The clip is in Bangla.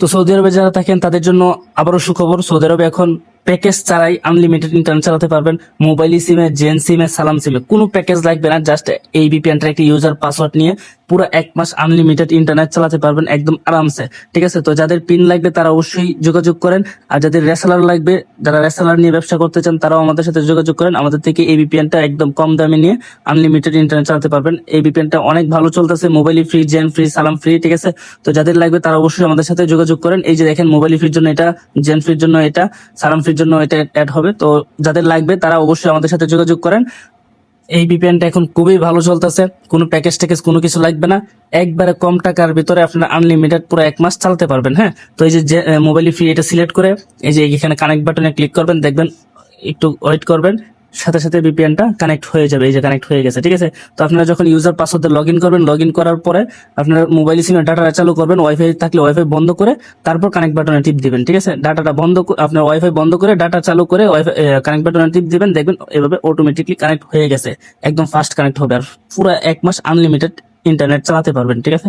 তো সৌদি আরবে যারা থাকেন, তাদের জন্য আবারও সুখবর, সৌদি আরবে এখন প্যাকেজ ছাড়াই আনলিমিটেড ইন্টারনেট চালাতে পারবেন। মোবাইল সিমে জেন সিমে সালাম সিমে কোনো প্যাকেজ লাগবে না জাস্ট এই বিপিএনটা একটি ইউজার পাসওয়ার্ড নিয়ে পুরো এক মাস আনলিমিটেড ইন্টারনেট চালাতে পারবেন একদম আরামসে, ঠিক আছে? তো যাদের পিন লাগবে তারা অবশ্যই যোগাযোগ করেন। আর যাদের রেসেলার লাগবে, যারা রেসেলার নিয়ে ব্যবসা করতে চান, তারাও আমাদের সাথে যোগাযোগ করেন। আমাদের থেকে এই বিপিএনটা একদম কম দামে নিয়ে আনলিমিটেড ইন্টারনেট চালাতে পারবেন। এই বিপিএনটা অনেক ভালো চলতেছে মোবাইল ফ্রি জেন ফ্রি সালাম ফ্রি ঠিক আছে? তো যাদের লাগবে তারা অবশ্যই আমাদের সাথে যোগাযোগ করেন। এই যে দেখেন মোবাইল ফ্রির জন্য এটা জেন ফ্রির জন্য এটা সালাম ফ্রির জন্য এটা অ্যাড হবে। তো যাদের লাগবে তারা অবশ্যই আমাদের সাথে যোগাযোগ করেন। এই বিপিএনটা এখন খুবই ভালো চলতেছে। কোনো প্যাকেজ ট্যাকেজ কোনো কিছু লাগবে না। একবারে কম টাকার ভিতরে আপনারা আনলিমিটেড পুরো এক মাস চালাতে পারবেন হ্যাঁ? তো এই যে মোবাইল ফ্রি এটা সিলেক্ট করে, এই যে এখানে কানেক্ট বাটনে ক্লিক করবেন, দেখবেন একটু ওয়েট করবেন। সাথে সাথে ভিপিএনটা কানেক্ট হয়ে যাবে, এই যে কানেক্ট হয়ে গেছে, ঠিক আছে? তো আপনারা যখন ইউজার পাসওয়ার্ড লগ ইন করবেন লগ ইন করার পরে আপনার মোবাইল সিমে ডাটা চালু করবেন ওয়াইফাই থাকলে ওয়াইফাই বন্ধ করে, তারপর কানেক্ট বাটনে টিপ দিবেন, ঠিক আছে? ডাটাটা বন্ধ আপনার ওয়াইফাই বন্ধ করে ডাটা চালু করে ওয়াইফাই কানেক্ট বাটনে টিপ দিবেন, দেখবেন এভাবে অটোমেটিকলি কানেক্ট হয়ে গেছে, একদম ফাস্ট কানেক্ট হবে, আর পুরো এক মাস আনলিমিটেড ইন্টারনেট চালাতে পারবেন, ঠিক আছে?